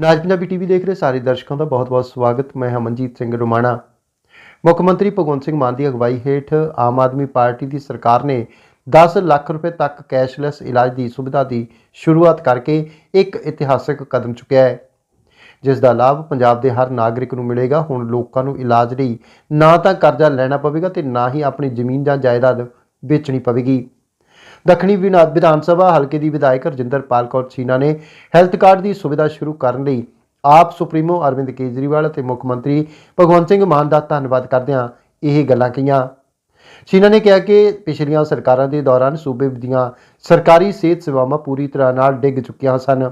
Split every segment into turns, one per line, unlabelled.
ਨਾਜ Punjabi TV ਦੇਖ ਰਹੇ ਸਾਰੇ ਦਰਸ਼ਕਾਂ ਦਾ ਬਹੁਤ-ਬਹੁਤ ਸਵਾਗਤ। ਮੈਂ ਹਮਨਜੀਤ ਸਿੰਘ ਰੋਮਾਣਾ। ਮੁੱਖ ਮੰਤਰੀ ਭਗਵੰਤ ਸਿੰਘ ਮਾਨ ਦੀ ਅਗਵਾਈ ਹੇਠ ਆਮ ਆਦਮੀ ਪਾਰਟੀ ਦੀ ਸਰਕਾਰ ਨੇ 10 ਲੱਖ ਰੁਪਏ ਤੱਕ ਕੈਸ਼ਲੈਸ ਇਲਾਜ ਦੀ ਸੁਵਿਧਾ ਦੀ ਸ਼ੁਰੂਆਤ ਕਰਕੇ ਇੱਕ ਇਤਿਹਾਸਕ ਕਦਮ ਚੁੱਕਿਆ ਹੈ। ਜਿਸ ਦਾ ਲਾਭ ਪੰਜਾਬ ਦੇ ਹਰ ਨਾਗਰਿਕ ਨੂੰ ਮਿਲੇਗਾ। ਹੁਣ ਲੋਕਾਂ ਨੂੰ ਇਲਾਜ ਲਈ ਨਾ ਤਾਂ ਕਰਜ਼ਾ ਲੈਣਾ ਪਵੇਗਾ ਤੇ ਨਾ ਹੀ ਆਪਣੀ ਜ਼ਮੀਨ ਜਾਂ ਜਾਇਦਾਦ ਵੇਚਣੀ ਪਵੇਗੀ। ਦੱਖਣੀ ਵਿਨਾ- ਵਿਧਾਨ ਸਭਾ ਹਲਕੇ ਦੀ ਵਿਧਾਇਕ ਰਜਿੰਦਰਪਾਲ ਕੌਰ ਛੀਨਾ ਨੇ ਹੈਲਥ ਕਾਰਡ ਦੀ ਸੁਵਿਧਾ ਸ਼ੁਰੂ ਕਰਨ ਲਈ ਆਪ ਸੁਪਰੀਮੋ ਅਰਵਿੰਦ ਕੇਜਰੀਵਾਲ ਅਤੇ ਮੁੱਖ ਮੰਤਰੀ ਭਗਵੰਤ ਸਿੰਘ ਮਾਨ ਦਾ ਧੰਨਵਾਦ ਕਰਦਿਆਂ ਇਹ ਗੱਲਾਂ ਕਹੀਆਂ। ਸੀਨਾ ਨੇ ਕਿਹਾ ਕਿ ਪਿਛਲੀਆਂ ਸਰਕਾਰਾਂ ਦੇ ਦੌਰਾਨ ਸੂਬੇ ਦੀਆਂ ਸਰਕਾਰੀ ਸਿਹਤ ਸੇਵਾਵਾਂ ਪੂਰੀ ਤਰ੍ਹਾਂ ਨਾਲ ਡਿੱਗ ਚੁੱਕੀਆਂ ਸਨ।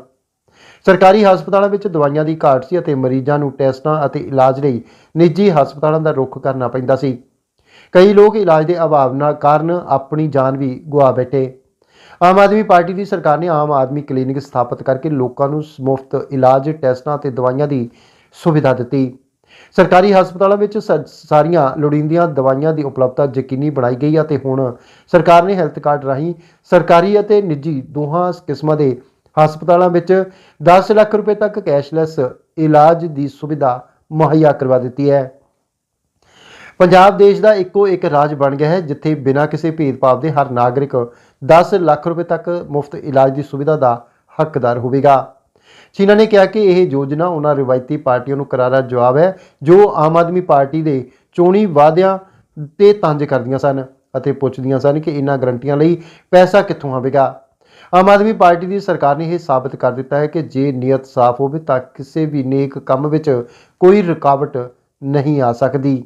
ਸਰਕਾਰੀ ਹਸਪਤਾਲਾਂ ਵਿੱਚ ਦਵਾਈਆਂ ਦੀ ਘਾਟ ਸੀ ਅਤੇ ਮਰੀਜ਼ਾਂ ਨੂੰ ਟੈਸਟਾਂ ਅਤੇ ਇਲਾਜ ਲਈ ਨਿੱਜੀ ਹਸਪਤਾਲਾਂ ਦਾ ਰੁੱਖ ਕਰਨਾ ਪੈਂਦਾ ਸੀ। ਕਈ ਲੋਕ ਇਲਾਜ ਦੇ ਅਭਾਵ ਨਾਲ ਕਾਰਨ ਆਪਣੀ ਜਾਨ ਵੀ ਗਵਾ ਬੈਠੇ। ਆਮ ਆਦਮੀ ਪਾਰਟੀ ਦੀ ਸਰਕਾਰ ਨੇ ਆਮ ਆਦਮੀ ਕਲੀਨਿਕ ਸਥਾਪਿਤ ਕਰਕੇ ਲੋਕਾਂ ਨੂੰ ਮੁਫਤ ਇਲਾਜ, ਟੈਸਟਾਂ ਅਤੇ ਦਵਾਈਆਂ ਦੀ ਸੁਵਿਧਾ ਦਿੱਤੀ। ਸਰਕਾਰੀ ਹਸਪਤਾਲਾਂ ਵਿੱਚ ਸਾਰੀਆਂ ਲੋੜੀਂਦੀਆਂ ਦਵਾਈਆਂ ਦੀ ਉਪਲਬਧਤਾ ਯਕੀਨੀ ਬਣਾਈ ਗਈ ਹੈ ਅਤੇ ਹੁਣ ਸਰਕਾਰ ਨੇ ਹੈਲਥ ਕਾਰਡ ਰਾਹੀਂ ਸਰਕਾਰੀ ਅਤੇ ਨਿੱਜੀ ਦੋਹਾਂ ਕਿਸਮਾਂ ਦੇ ਹਸਪਤਾਲਾਂ ਵਿੱਚ 10 ਲੱਖ ਰੁਪਏ ਤੱਕ ਕੈਸ਼ਲੈਸ ਇਲਾਜ ਦੀ ਸੁਵਿਧਾ ਮੁਹੱਈਆ ਕਰਵਾ ਦਿੱਤੀ ਹੈ। ਪੰਜਾਬ ਦੇਸ਼ ਦਾ ਇੱਕੋ ਇੱਕ ਰਾਜ ਬਣ ਗਿਆ ਹੈ, ਜਿੱਥੇ ਬਿਨਾਂ ਕਿਸੇ ਭੇਦਭਾਵ ਦੇ ਹਰ ਨਾਗਰਿਕ 10 ਲੱਖ ਰੁਪਏ ਤੱਕ ਮੁਫਤ ਇਲਾਜ ਦੀ ਸੁਵਿਧਾ ਦਾ ਹੱਕਦਾਰ ਹੋਵੇਗਾ। ਚੀਨਾ ਨੇ ਕਿਹਾ ਕਿ ਇਹ ਯੋਜਨਾ ਉਹਨਾਂ ਰਿਵਾਇਤੀ ਪਾਰਟੀਆਂ ਨੂੰ ਕਰਾਰਾ ਜਵਾਬ ਹੈ, ਜੋ ਆਮ ਆਦਮੀ ਪਾਰਟੀ ਦੇ ਚੋਣੀ ਵਾਅਦਿਆਂ ਤੇ ਤੰਜ ਕਰਦੀਆਂ ਸਨ ਅਤੇ ਪੁੱਛਦੀਆਂ ਸਨ ਕਿ ਇਹਨਾਂ ਗਰੰਟੀਆਂ ਲਈ ਪੈਸਾ ਕਿੱਥੋਂ ਆਵੇਗਾ। ਆਮ ਆਦਮੀ ਪਾਰਟੀ ਦੀ ਸਰਕਾਰ ਨੇ ਇਹ ਸਾਬਤ ਕਰ ਦਿੱਤਾ ਹੈ ਕਿ ਜੇ ਨੀਅਤ ਸਾਫ਼ ਹੋਵੇ ਤਾਂ ਕਿਸੇ ਵੀ ਨੇਕ ਕੰਮ ਵਿੱਚ ਕੋਈ ਰੁਕਾਵਟ ਨਹੀਂ ਆ ਸਕਦੀ।